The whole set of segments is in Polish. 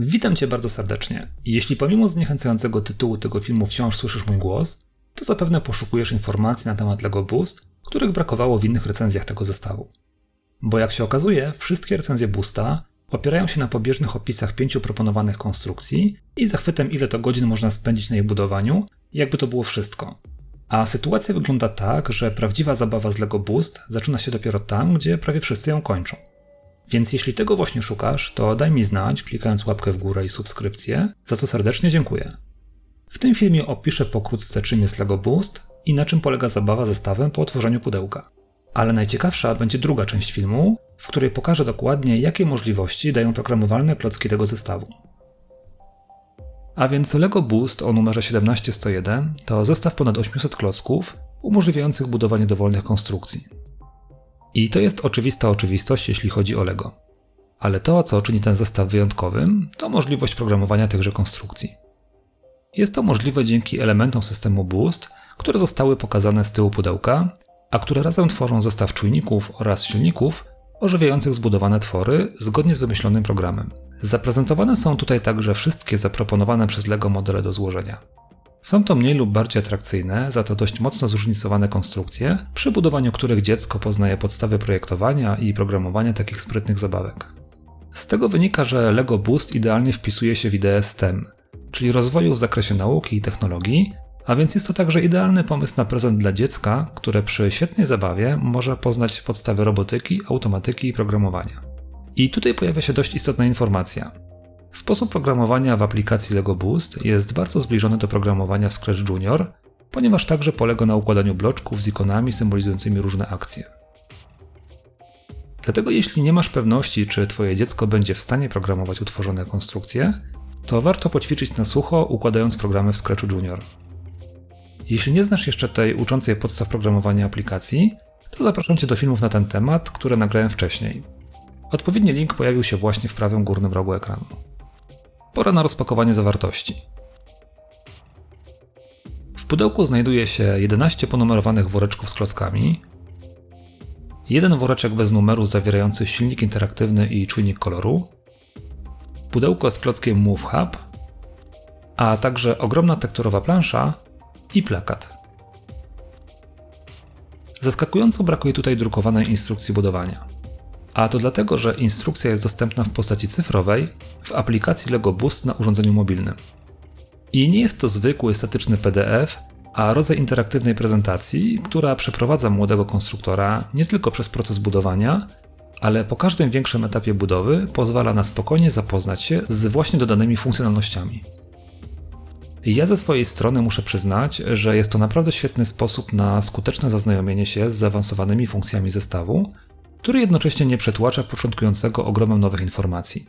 Witam Cię bardzo serdecznie. Jeśli pomimo zniechęcającego tytułu tego filmu wciąż słyszysz mój głos, to zapewne poszukujesz informacji na temat LEGO Boost, których brakowało w innych recenzjach tego zestawu. Bo jak się okazuje, wszystkie recenzje Boosta opierają się na pobieżnych opisach pięciu proponowanych konstrukcji i zachwytem ile to godzin można spędzić na jej budowaniu, jakby to było wszystko. A sytuacja wygląda tak, że prawdziwa zabawa z LEGO Boost zaczyna się dopiero tam, gdzie prawie wszyscy ją kończą. Więc jeśli tego właśnie szukasz, to daj mi znać, klikając łapkę w górę i subskrypcję, za co serdecznie dziękuję. W tym filmie opiszę pokrótce czym jest LEGO Boost i na czym polega zabawa zestawem po otworzeniu pudełka. Ale najciekawsza będzie druga część filmu, w której pokażę dokładnie, jakie możliwości dają programowalne klocki tego zestawu. A więc LEGO Boost o numerze 17101 to zestaw ponad 800 klocków umożliwiających budowanie dowolnych konstrukcji. I to jest oczywista oczywistość, jeśli chodzi o LEGO. Ale to, co czyni ten zestaw wyjątkowym, to możliwość programowania tychże konstrukcji. Jest to możliwe dzięki elementom systemu Boost, które zostały pokazane z tyłu pudełka, a które razem tworzą zestaw czujników oraz silników ożywiających zbudowane twory zgodnie z wymyślonym programem. Zaprezentowane są tutaj także wszystkie zaproponowane przez LEGO modele do złożenia. Są to mniej lub bardziej atrakcyjne, za to dość mocno zróżnicowane konstrukcje, przy budowaniu których dziecko poznaje podstawy projektowania i programowania takich sprytnych zabawek. Z tego wynika, że LEGO Boost idealnie wpisuje się w ideę STEM, czyli rozwoju w zakresie nauki i technologii, a więc jest to także idealny pomysł na prezent dla dziecka, które przy świetnej zabawie może poznać podstawy robotyki, automatyki i programowania. I tutaj pojawia się dość istotna informacja. Sposób programowania w aplikacji LEGO Boost jest bardzo zbliżony do programowania w Scratch Junior, ponieważ także polega na układaniu bloczków z ikonami symbolizującymi różne akcje. Dlatego jeśli nie masz pewności, czy Twoje dziecko będzie w stanie programować utworzone konstrukcje, to warto poćwiczyć na sucho, układając programy w Scratchu Junior. Jeśli nie znasz jeszcze tej uczącej podstaw programowania aplikacji, to zapraszam Cię do filmów na ten temat, które nagrałem wcześniej. Odpowiedni link pojawił się właśnie w prawym górnym rogu ekranu. Pora na rozpakowanie zawartości. W pudełku znajduje się 11 ponumerowanych woreczków z klockami, jeden woreczek bez numeru zawierający silnik interaktywny i czujnik koloru, pudełko z klockiem Move Hub, a także ogromna tekturowa plansza i plakat. Zaskakująco brakuje tutaj drukowanej instrukcji budowania. A to dlatego, że instrukcja jest dostępna w postaci cyfrowej w aplikacji LEGO Boost na urządzeniu mobilnym. I nie jest to zwykły statyczny PDF, a rodzaj interaktywnej prezentacji, która przeprowadza młodego konstruktora nie tylko przez proces budowania, ale po każdym większym etapie budowy pozwala na spokojnie zapoznać się z właśnie dodanymi funkcjonalnościami. Ja ze swojej strony muszę przyznać, że jest to naprawdę świetny sposób na skuteczne zaznajomienie się z zaawansowanymi funkcjami zestawu, który jednocześnie nie przetłacza początkującego ogromem nowych informacji.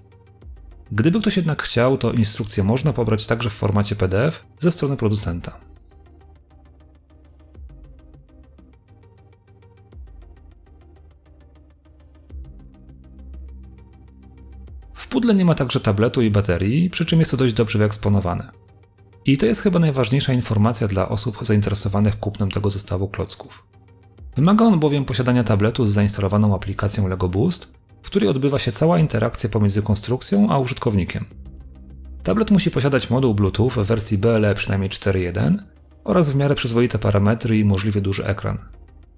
Gdyby ktoś jednak chciał, to instrukcję można pobrać także w formacie PDF ze strony producenta. W pudle nie ma także tabletu i baterii, przy czym jest to dość dobrze wyeksponowane. I to jest chyba najważniejsza informacja dla osób zainteresowanych kupnem tego zestawu klocków. Wymaga on bowiem posiadania tabletu z zainstalowaną aplikacją LEGO Boost, w której odbywa się cała interakcja pomiędzy konstrukcją a użytkownikiem. Tablet musi posiadać moduł Bluetooth w wersji BLE przynajmniej 4.1 oraz w miarę przyzwoite parametry i możliwie duży ekran.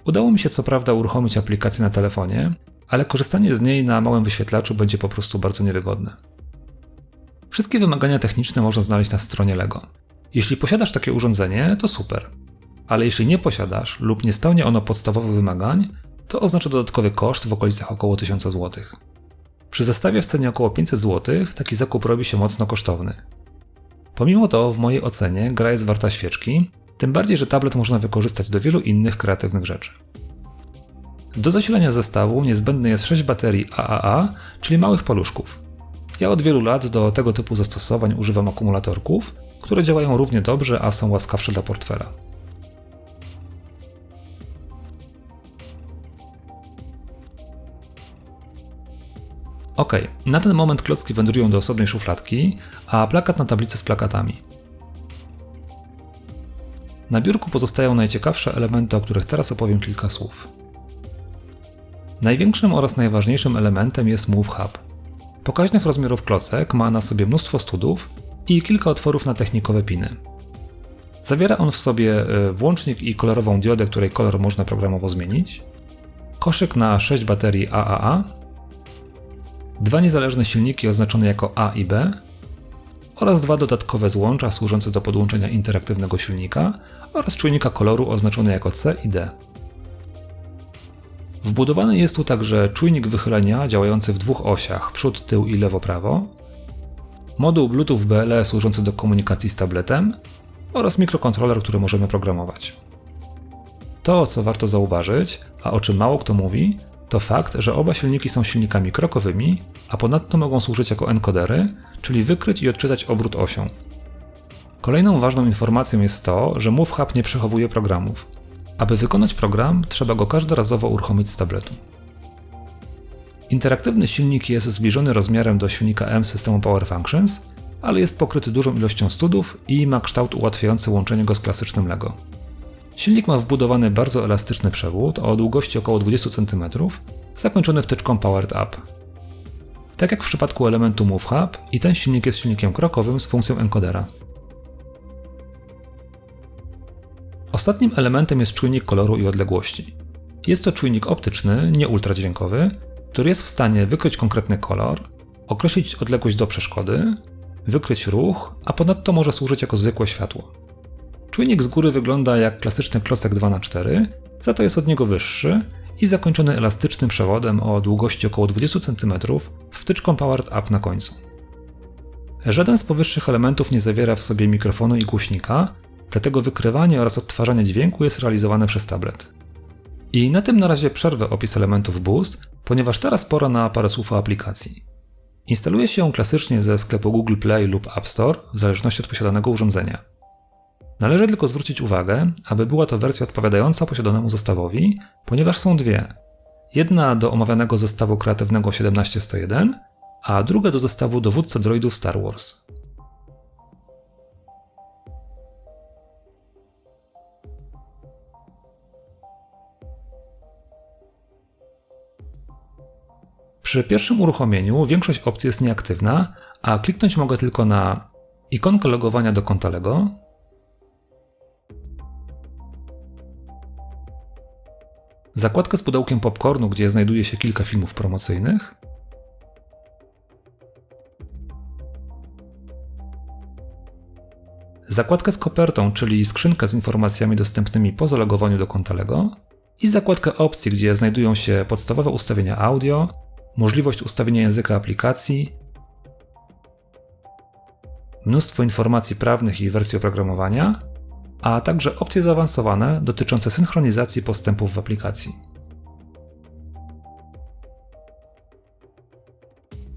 Udało mi się co prawda uruchomić aplikację na telefonie, ale korzystanie z niej na małym wyświetlaczu będzie po prostu bardzo niewygodne. Wszystkie wymagania techniczne można znaleźć na stronie LEGO. Jeśli posiadasz takie urządzenie, to super ale jeśli nie posiadasz lub nie spełnia ono podstawowych wymagań, to oznacza dodatkowy koszt w okolicach około 1000 zł. Przy zestawie w cenie około 500 zł taki zakup robi się mocno kosztowny. Pomimo to, w mojej ocenie, gra jest warta świeczki, tym bardziej, że tablet można wykorzystać do wielu innych kreatywnych rzeczy. Do zasilania zestawu niezbędne jest 6 baterii AAA, czyli małych paluszków. Ja od wielu lat do tego typu zastosowań używam akumulatorków, które działają równie dobrze, a są łaskawsze dla portfela. Ok, na ten moment klocki wędrują do osobnej szufladki, a plakat na tablicę z plakatami. Na biurku pozostają najciekawsze elementy, o których teraz opowiem kilka słów. Największym oraz najważniejszym elementem jest Move Hub. Pokaźnych rozmiarów klocek ma na sobie mnóstwo studów i kilka otworów na technikowe piny. Zawiera on w sobie e, włącznik i kolorową diodę, której kolor można programowo zmienić, koszyk na 6 baterii AAA, dwa niezależne silniki oznaczone jako A i B oraz dwa dodatkowe złącza służące do podłączenia interaktywnego silnika oraz czujnika koloru oznaczony jako C i D. Wbudowany jest tu także czujnik wychylenia działający w dwóch osiach przód, tył i lewo-prawo, moduł Bluetooth BLE służący do komunikacji z tabletem oraz mikrokontroler, który możemy programować. To, co warto zauważyć, a o czym mało kto mówi, to fakt, że oba silniki są silnikami krokowymi, a ponadto mogą służyć jako encodery, czyli wykryć i odczytać obrót osią. Kolejną ważną informacją jest to, że MoveHub nie przechowuje programów. Aby wykonać program, trzeba go każdorazowo uruchomić z tabletu. Interaktywny silnik jest zbliżony rozmiarem do silnika M systemu Power Functions, ale jest pokryty dużą ilością studów i ma kształt ułatwiający łączenie go z klasycznym LEGO. Silnik ma wbudowany bardzo elastyczny przewód o długości około 20 cm, zakończony wtyczką Powered Up. Tak jak w przypadku elementu MoveHub, i ten silnik jest silnikiem krokowym z funkcją encodera. Ostatnim elementem jest czujnik koloru i odległości. Jest to czujnik optyczny, nie ultradźwiękowy, który jest w stanie wykryć konkretny kolor, określić odległość do przeszkody, wykryć ruch, a ponadto może służyć jako zwykłe światło. Czujnik z góry wygląda jak klasyczny klocek 2x4, za to jest od niego wyższy i zakończony elastycznym przewodem o długości około 20 cm z wtyczką Powered Up na końcu. Żaden z powyższych elementów nie zawiera w sobie mikrofonu i głośnika, dlatego wykrywanie oraz odtwarzanie dźwięku jest realizowane przez tablet. I na tym na razie przerwę opis elementów Boost, ponieważ teraz pora na parę słów o aplikacji. Instaluje się ją klasycznie ze sklepu Google Play lub App Store, w zależności od posiadanego urządzenia. Należy tylko zwrócić uwagę, aby była to wersja odpowiadająca posiadonemu zestawowi, ponieważ są dwie. Jedna do omawianego zestawu kreatywnego 17101, a druga do zestawu dowódcy droidów Star Wars. Przy pierwszym uruchomieniu większość opcji jest nieaktywna, a kliknąć mogę tylko na ikonkę logowania do konta LEGO, zakładkę z pudełkiem popcornu, gdzie znajduje się kilka filmów promocyjnych, zakładkę z kopertą, czyli skrzynkę z informacjami dostępnymi po zalogowaniu do konta LEGO. I zakładkę opcji, gdzie znajdują się podstawowe ustawienia audio, możliwość ustawienia języka aplikacji, mnóstwo informacji prawnych i wersji oprogramowania, a także opcje zaawansowane dotyczące synchronizacji postępów w aplikacji.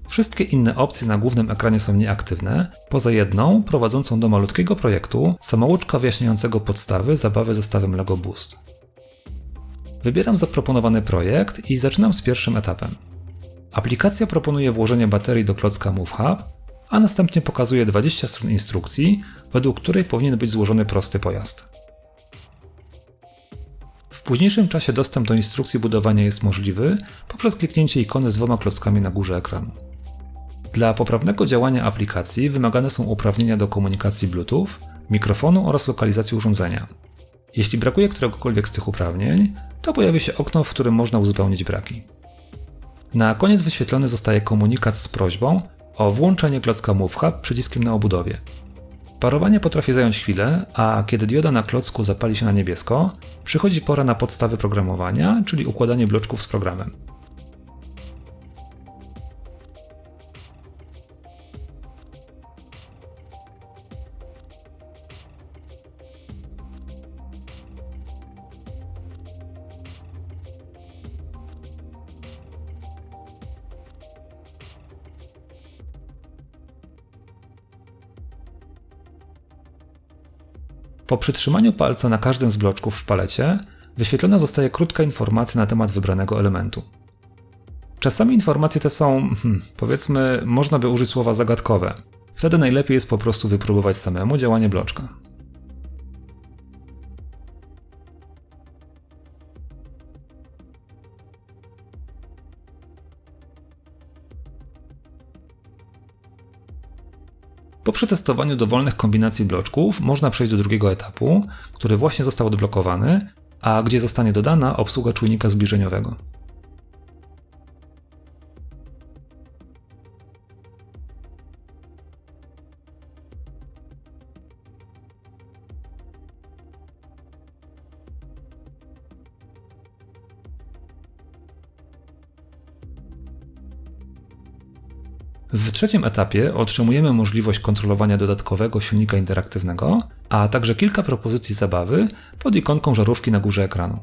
Wszystkie inne opcje na głównym ekranie są nieaktywne, poza jedną prowadzącą do malutkiego projektu samouczka wyjaśniającego podstawy zabawy zestawem LEGO Boost. Wybieram zaproponowany projekt i zaczynam z pierwszym etapem. Aplikacja proponuje włożenie baterii do klocka MoveHub, a następnie pokazuje 20 stron instrukcji, według której powinien być złożony prosty pojazd. W późniejszym czasie dostęp do instrukcji budowania jest możliwy poprzez kliknięcie ikony z dwoma klockami na górze ekranu. Dla poprawnego działania aplikacji wymagane są uprawnienia do komunikacji Bluetooth, mikrofonu oraz lokalizacji urządzenia. Jeśli brakuje któregokolwiek z tych uprawnień, to pojawi się okno, w którym można uzupełnić braki. Na koniec wyświetlony zostaje komunikat z prośbą o włączenie klocka MoveHub przyciskiem na obudowie. Parowanie potrafi zająć chwilę, a kiedy dioda na klocku zapali się na niebiesko, przychodzi pora na podstawy programowania, czyli układanie bloczków z programem. Po przytrzymaniu palca na każdym z bloczków w palecie wyświetlona zostaje krótka informacja na temat wybranego elementu. Czasami informacje te są, hmm, powiedzmy, można by użyć słowa zagadkowe. Wtedy najlepiej jest po prostu wypróbować samemu działanie bloczka. Po przetestowaniu dowolnych kombinacji bloczków można przejść do drugiego etapu, który właśnie został odblokowany, a gdzie zostanie dodana obsługa czujnika zbliżeniowego. Trzecim etapie otrzymujemy możliwość kontrolowania dodatkowego silnika interaktywnego, a także kilka propozycji zabawy pod ikonką żarówki na górze ekranu.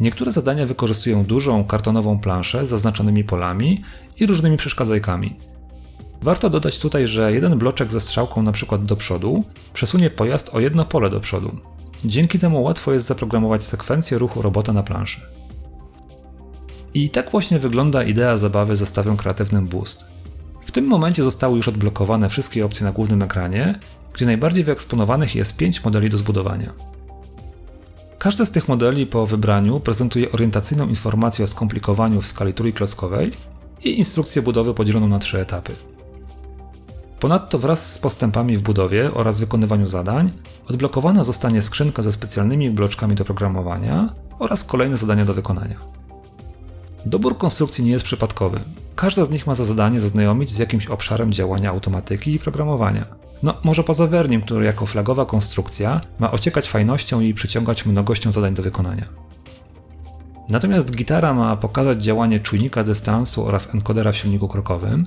Niektóre zadania wykorzystują dużą kartonową planszę z zaznaczonymi polami i różnymi przeszkadzajkami. Warto dodać tutaj, że jeden bloczek ze strzałką np. do przodu przesunie pojazd o jedno pole do przodu. Dzięki temu łatwo jest zaprogramować sekwencję ruchu robota na planszy. I tak właśnie wygląda idea zabawy zestawem kreatywnym Boost. W tym momencie zostały już odblokowane wszystkie opcje na głównym ekranie, gdzie najbardziej wyeksponowanych jest 5 modeli do zbudowania. Każdy z tych modeli po wybraniu prezentuje orientacyjną informację o skomplikowaniu w skali trójklockowej i instrukcję budowy podzieloną na trzy etapy. Ponadto wraz z postępami w budowie oraz wykonywaniu zadań odblokowana zostanie skrzynka ze specjalnymi bloczkami do programowania oraz kolejne zadania do wykonania. Dobór konstrukcji nie jest przypadkowy. Każda z nich ma za zadanie zaznajomić z jakimś obszarem działania automatyki i programowania. No, może poza Werniem, który jako flagowa konstrukcja ma ociekać fajnością i przyciągać mnogością zadań do wykonania. Natomiast gitara ma pokazać działanie czujnika dystansu oraz enkodera w silniku krokowym.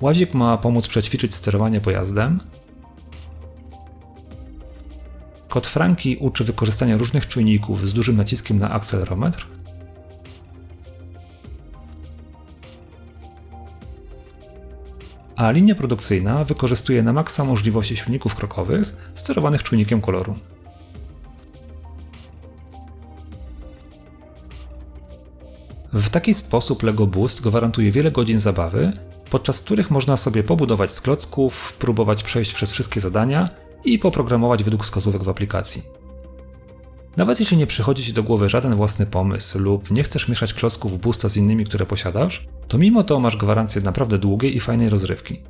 Łazik ma pomóc przećwiczyć sterowanie pojazdem. Kod Franki uczy wykorzystania różnych czujników z dużym naciskiem na akcelerometr. A linia produkcyjna wykorzystuje na maksa możliwości silników krokowych sterowanych czujnikiem koloru. W taki sposób LEGO Boost gwarantuje wiele godzin zabawy, podczas których można sobie pobudować z klocków, próbować przejść przez wszystkie zadania i poprogramować według wskazówek w aplikacji. Nawet jeśli nie przychodzi Ci do głowy żaden własny pomysł lub nie chcesz mieszać klocków Boosta z innymi, które posiadasz, to mimo to masz gwarancję naprawdę długiej i fajnej rozrywki.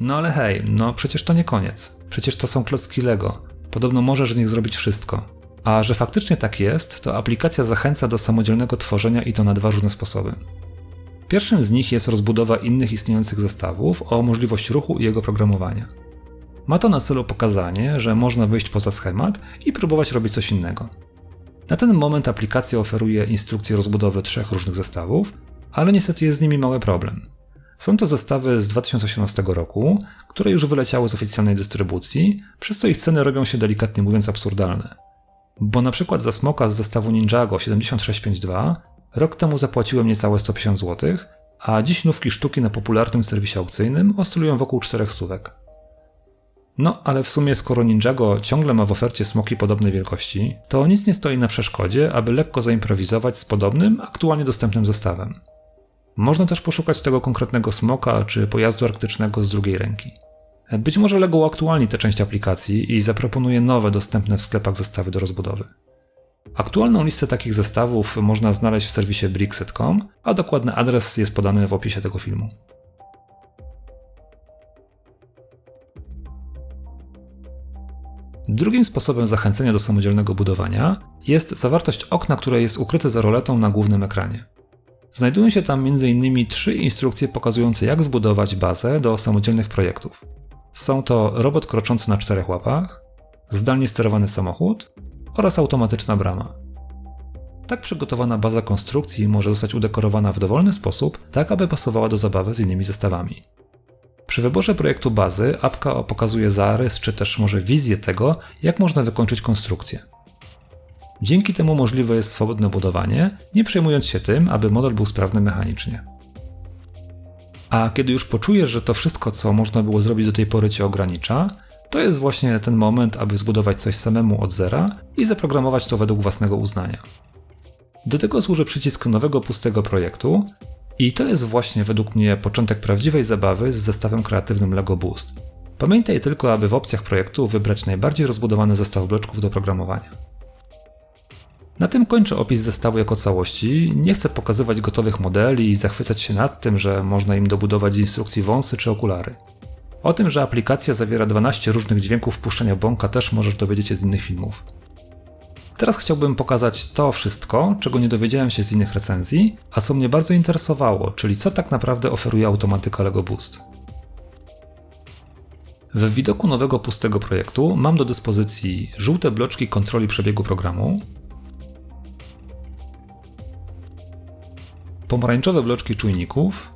No ale hej, no przecież to nie koniec. Przecież to są klocki Lego. Podobno możesz z nich zrobić wszystko. A że faktycznie tak jest, to aplikacja zachęca do samodzielnego tworzenia i to na dwa różne sposoby. Pierwszym z nich jest rozbudowa innych istniejących zestawów o możliwość ruchu i jego programowania. Ma to na celu pokazanie, że można wyjść poza schemat i próbować robić coś innego. Na ten moment aplikacja oferuje instrukcję rozbudowy trzech różnych zestawów, ale niestety jest z nimi mały problem. Są to zestawy z 2018 roku, które już wyleciały z oficjalnej dystrybucji, przez co ich ceny robią się delikatnie mówiąc absurdalne. Bo na przykład za smoka z zestawu Ninjago 7652 rok temu zapłaciłem niecałe 150 zł, a dziś nówki sztuki na popularnym serwisie aukcyjnym oscylują wokół 400 stówek. No, ale w sumie skoro Ninjago ciągle ma w ofercie smoki podobnej wielkości, to nic nie stoi na przeszkodzie, aby lekko zaimprowizować z podobnym, aktualnie dostępnym zestawem. Można też poszukać tego konkretnego smoka czy pojazdu arktycznego z drugiej ręki. Być może LEGO uaktualni tę część aplikacji i zaproponuje nowe dostępne w sklepach zestawy do rozbudowy. Aktualną listę takich zestawów można znaleźć w serwisie Brixit.com, a dokładny adres jest podany w opisie tego filmu. Drugim sposobem zachęcenia do samodzielnego budowania jest zawartość okna, które jest ukryte za roletą na głównym ekranie. Znajdują się tam m.in. trzy instrukcje pokazujące jak zbudować bazę do samodzielnych projektów. Są to robot kroczący na czterech łapach, zdalnie sterowany samochód oraz automatyczna brama. Tak przygotowana baza konstrukcji może zostać udekorowana w dowolny sposób, tak aby pasowała do zabawy z innymi zestawami. Przy wyborze projektu bazy apka pokazuje zarys czy też może wizję tego, jak można wykończyć konstrukcję. Dzięki temu możliwe jest swobodne budowanie, nie przejmując się tym, aby model był sprawny mechanicznie. A kiedy już poczujesz, że to wszystko, co można było zrobić do tej pory, cię ogranicza, to jest właśnie ten moment, aby zbudować coś samemu od zera i zaprogramować to według własnego uznania. Do tego służy przycisk nowego pustego projektu, I to jest właśnie według mnie początek prawdziwej zabawy z zestawem kreatywnym LEGO Boost. Pamiętaj tylko, aby w opcjach projektu wybrać najbardziej rozbudowany zestaw bloczków do programowania. Na tym kończę opis zestawu jako całości. Nie chcę pokazywać gotowych modeli i zachwycać się nad tym, że można im dobudować z instrukcji wąsy czy okulary. O tym, że aplikacja zawiera 12 różnych dźwięków puszczenia bąka też możesz dowiedzieć się z innych filmów. Teraz chciałbym pokazać to wszystko, czego nie dowiedziałem się z innych recenzji, a co mnie bardzo interesowało, czyli co tak naprawdę oferuje automatyka LEGO Boost. W widoku nowego pustego projektu mam do dyspozycji żółte bloczki kontroli przebiegu programu, pomarańczowe bloczki czujników,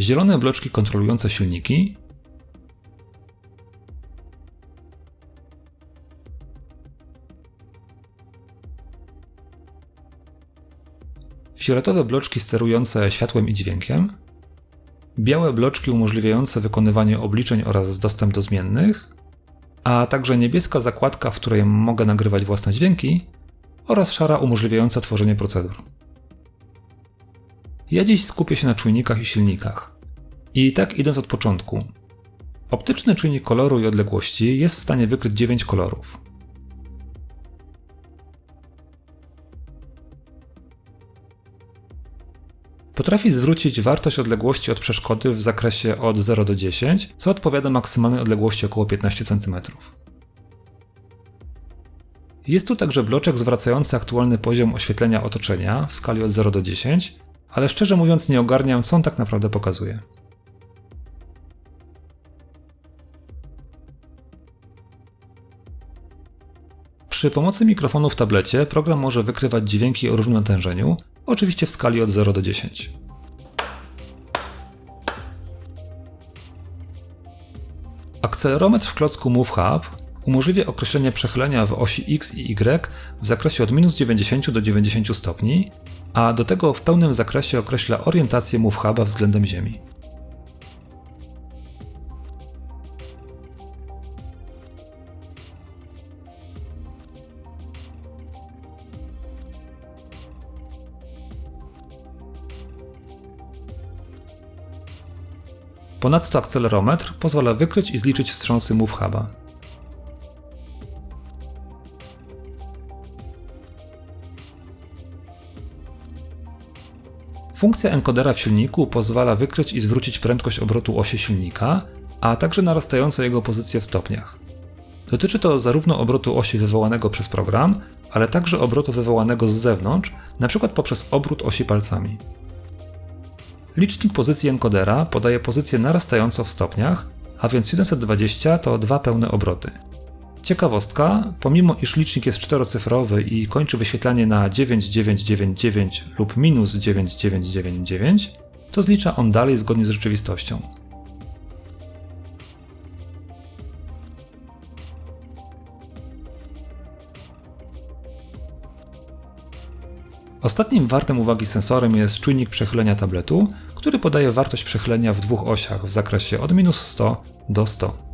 zielone bloczki kontrolujące silniki, fioletowe bloczki sterujące światłem i dźwiękiem, białe bloczki umożliwiające wykonywanie obliczeń oraz dostęp do zmiennych, a także niebieska zakładka, w której mogę nagrywać własne dźwięki oraz szara umożliwiająca tworzenie procedur. Ja dziś skupię się na czujnikach i silnikach. I tak idąc od początku. Optyczny czujnik koloru i odległości jest w stanie wykryć 9 kolorów. Potrafi zwrócić wartość odległości od przeszkody w zakresie od 0 do 10, co odpowiada maksymalnej odległości około 15 cm. Jest tu także bloczek zwracający aktualny poziom oświetlenia otoczenia w skali od 0 do 10, ale szczerze mówiąc nie ogarniam, co on tak naprawdę pokazuje. Przy pomocy mikrofonu w tablecie program może wykrywać dźwięki o różnym natężeniu, oczywiście w skali od 0 do 10. Akcelerometr w klocku MoveHub umożliwia określenie przechylenia w osi x i y w zakresie od minus 90 do 90 stopni, a do tego w pełnym zakresie określa orientację MoveHuba względem Ziemi. Ponadto akcelerometr pozwala wykryć i zliczyć wstrząsy Move Funkcja enkodera w silniku pozwala wykryć i zwrócić prędkość obrotu osi silnika, a także narastającą jego pozycję w stopniach. Dotyczy to zarówno obrotu osi wywołanego przez program, ale także obrotu wywołanego z zewnątrz, np. poprzez obrót osi palcami. Licznik pozycji enkodera podaje pozycję narastającą w stopniach, a więc 720 to dwa pełne obroty. Ciekawostka, pomimo iż licznik jest czterocyfrowy i kończy wyświetlanie na 9999 lub minus 9999, to zlicza on dalej zgodnie z rzeczywistością. Ostatnim wartym uwagi sensorem jest czujnik przechylenia tabletu, który podaje wartość przechylenia w dwóch osiach w zakresie od minus 100 do 100.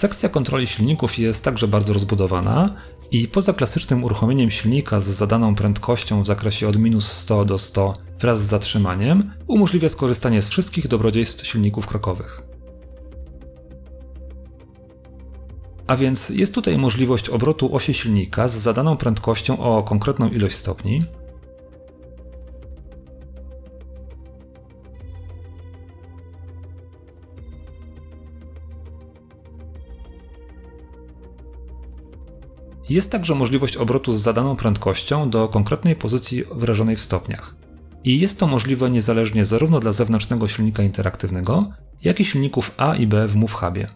Sekcja kontroli silników jest także bardzo rozbudowana i poza klasycznym uruchomieniem silnika z zadaną prędkością w zakresie od minus 100 do 100 wraz z zatrzymaniem, umożliwia skorzystanie z wszystkich dobrodziejstw silników krokowych. A więc jest tutaj możliwość obrotu osi silnika z zadaną prędkością o konkretną ilość stopni, Jest także możliwość obrotu z zadaną prędkością do konkretnej pozycji wyrażonej w stopniach. I jest to możliwe niezależnie zarówno dla zewnętrznego silnika interaktywnego, jak i silników A i B w MoveHubie.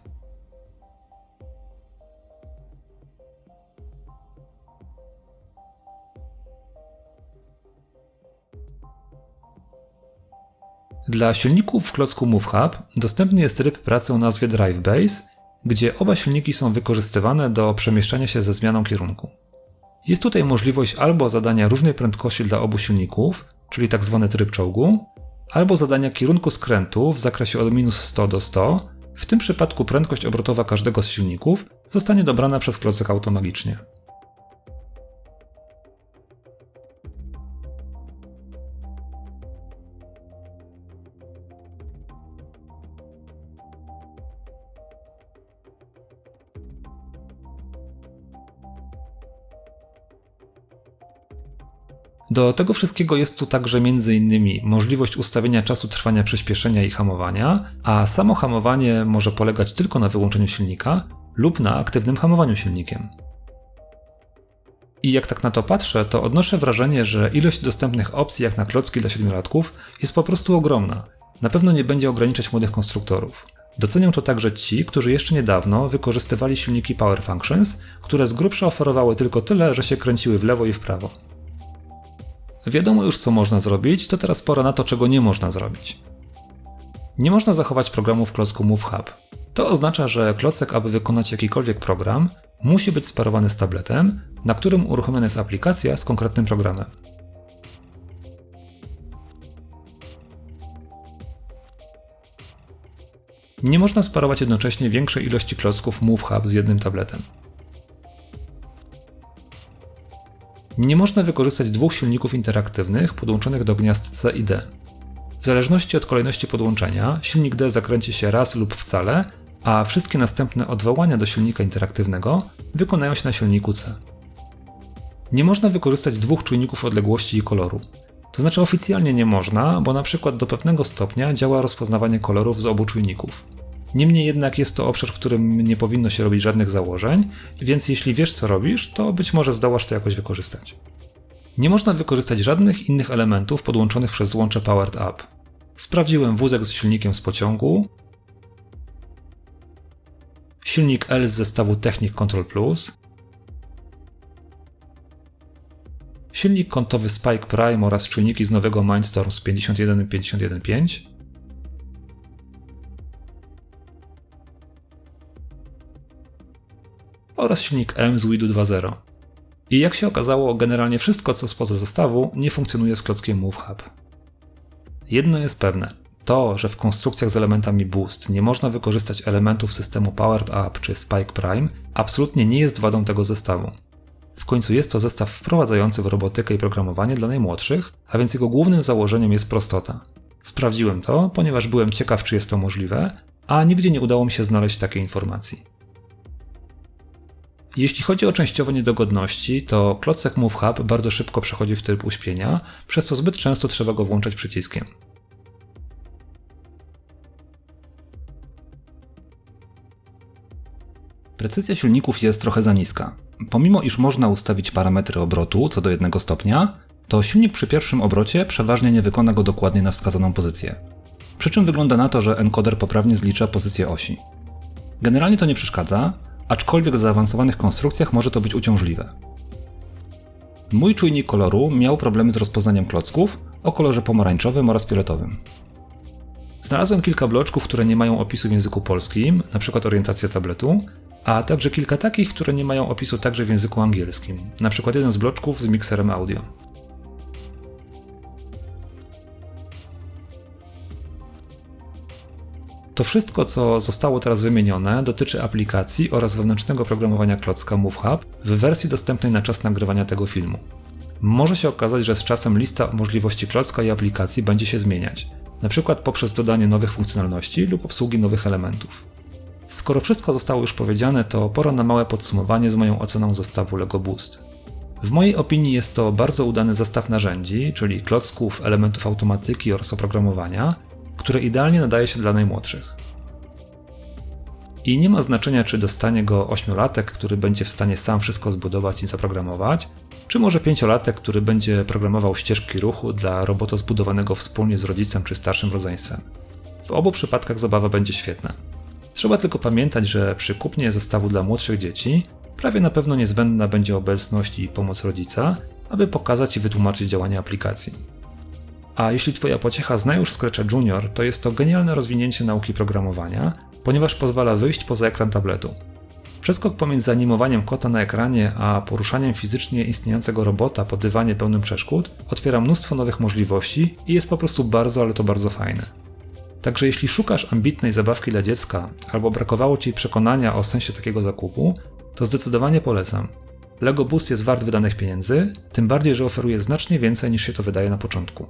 Dla silników w klocku MoveHub dostępny jest tryb pracy o nazwie DriveBase, gdzie oba silniki są wykorzystywane do przemieszczania się ze zmianą kierunku. Jest tutaj możliwość albo zadania różnej prędkości dla obu silników, czyli tzw. Tak tryb czołgu, albo zadania kierunku skrętu w zakresie od minus 100 do 100. W tym przypadku prędkość obrotowa każdego z silników zostanie dobrana przez klocek automagicznie. Do tego wszystkiego jest tu także m.in. możliwość ustawienia czasu trwania przyspieszenia i hamowania, a samo hamowanie może polegać tylko na wyłączeniu silnika lub na aktywnym hamowaniu silnikiem. I jak tak na to patrzę, to odnoszę wrażenie, że ilość dostępnych opcji jak na klocki dla siedmiolatków jest po prostu ogromna. Na pewno nie będzie ograniczać młodych konstruktorów. Docenią to także ci, którzy jeszcze niedawno wykorzystywali silniki Power Functions, które z grubsza oferowały tylko tyle, że się kręciły w lewo i w prawo. Wiadomo już, co można zrobić, to teraz pora na to, czego nie można zrobić. Nie można zachować programu w klocku MoveHub. To oznacza, że klocek, aby wykonać jakikolwiek program, musi być sparowany z tabletem, na którym uruchomiona jest aplikacja z konkretnym programem. Nie można sparować jednocześnie większej ilości klocków MoveHub z jednym tabletem. Nie można wykorzystać dwóch silników interaktywnych podłączonych do gniazd C i D. W zależności od kolejności podłączenia, silnik D zakręci się raz lub wcale, a wszystkie następne odwołania do silnika interaktywnego wykonają się na silniku C. Nie można wykorzystać dwóch czujników odległości i koloru. To znaczy oficjalnie nie można, bo na przykład do pewnego stopnia działa rozpoznawanie kolorów z obu czujników. Niemniej jednak jest to obszar, w którym nie powinno się robić żadnych założeń, więc jeśli wiesz co robisz, to być może zdołasz to jakoś wykorzystać. Nie można wykorzystać żadnych innych elementów podłączonych przez złącze Powered Up. Sprawdziłem wózek z silnikiem z pociągu, silnik L z zestawu Technik Control Plus, silnik kątowy Spike Prime oraz czujniki z nowego Mindstorms 51.51.5, oraz silnik M z WIDU 2.0. I jak się okazało, generalnie wszystko co spoza zestawu nie funkcjonuje z klockiem MoveHub. Jedno jest pewne, to, że w konstrukcjach z elementami Boost nie można wykorzystać elementów systemu Powered Up czy Spike Prime, absolutnie nie jest wadą tego zestawu. W końcu jest to zestaw wprowadzający w robotykę i programowanie dla najmłodszych, a więc jego głównym założeniem jest prostota. Sprawdziłem to, ponieważ byłem ciekaw, czy jest to możliwe, a nigdzie nie udało mi się znaleźć takiej informacji. Jeśli chodzi o częściowe niedogodności, to klocek Move Hub bardzo szybko przechodzi w tryb uśpienia, przez co zbyt często trzeba go włączać przyciskiem. Precyzja silników jest trochę za niska. Pomimo iż można ustawić parametry obrotu co do jednego stopnia, to silnik przy pierwszym obrocie przeważnie nie wykona go dokładnie na wskazaną pozycję. Przy czym wygląda na to, że encoder poprawnie zlicza pozycję osi. Generalnie to nie przeszkadza, aczkolwiek w zaawansowanych konstrukcjach może to być uciążliwe. Mój czujnik koloru miał problemy z rozpoznaniem klocków o kolorze pomarańczowym oraz fioletowym. Znalazłem kilka bloczków, które nie mają opisu w języku polskim, np. orientacja tabletu, a także kilka takich, które nie mają opisu także w języku angielskim, np. jeden z bloczków z mikserem audio. To wszystko, co zostało teraz wymienione, dotyczy aplikacji oraz wewnętrznego programowania klocka MoveHub w wersji dostępnej na czas nagrywania tego filmu. Może się okazać, że z czasem lista możliwości klocka i aplikacji będzie się zmieniać, np. poprzez dodanie nowych funkcjonalności lub obsługi nowych elementów. Skoro wszystko zostało już powiedziane, to pora na małe podsumowanie z moją oceną zestawu LEGO Boost. W mojej opinii jest to bardzo udany zestaw narzędzi, czyli klocków, elementów automatyki oraz oprogramowania, które idealnie nadaje się dla najmłodszych. I nie ma znaczenia, czy dostanie go ośmiolatek, który będzie w stanie sam wszystko zbudować i zaprogramować, czy może pięciolatek, który będzie programował ścieżki ruchu dla robota zbudowanego wspólnie z rodzicem czy starszym rodzeństwem. W obu przypadkach zabawa będzie świetna. Trzeba tylko pamiętać, że przy kupnie zestawu dla młodszych dzieci prawie na pewno niezbędna będzie obecność i pomoc rodzica, aby pokazać i wytłumaczyć działanie aplikacji. A jeśli Twoja pociecha zna już Scratcha Junior, to jest to genialne rozwinięcie nauki programowania, ponieważ pozwala wyjść poza ekran tabletu. Przeskok pomiędzy animowaniem kota na ekranie, a poruszaniem fizycznie istniejącego robota po dywanie pełnym przeszkód otwiera mnóstwo nowych możliwości i jest po prostu bardzo, ale to bardzo fajne. Także jeśli szukasz ambitnej zabawki dla dziecka, albo brakowało Ci przekonania o sensie takiego zakupu, to zdecydowanie polecam. Lego Boost jest wart wydanych pieniędzy, tym bardziej, że oferuje znacznie więcej niż się to wydaje na początku.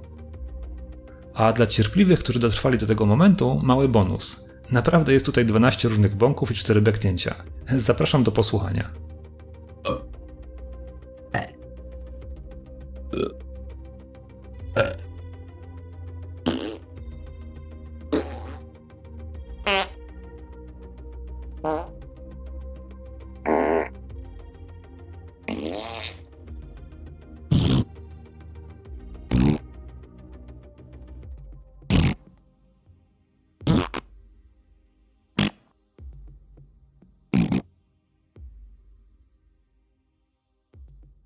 A dla cierpliwych, którzy dotrwali do tego momentu, mały bonus. Naprawdę jest tutaj 12 różnych bąków i 4 beknięcia. Zapraszam do posłuchania.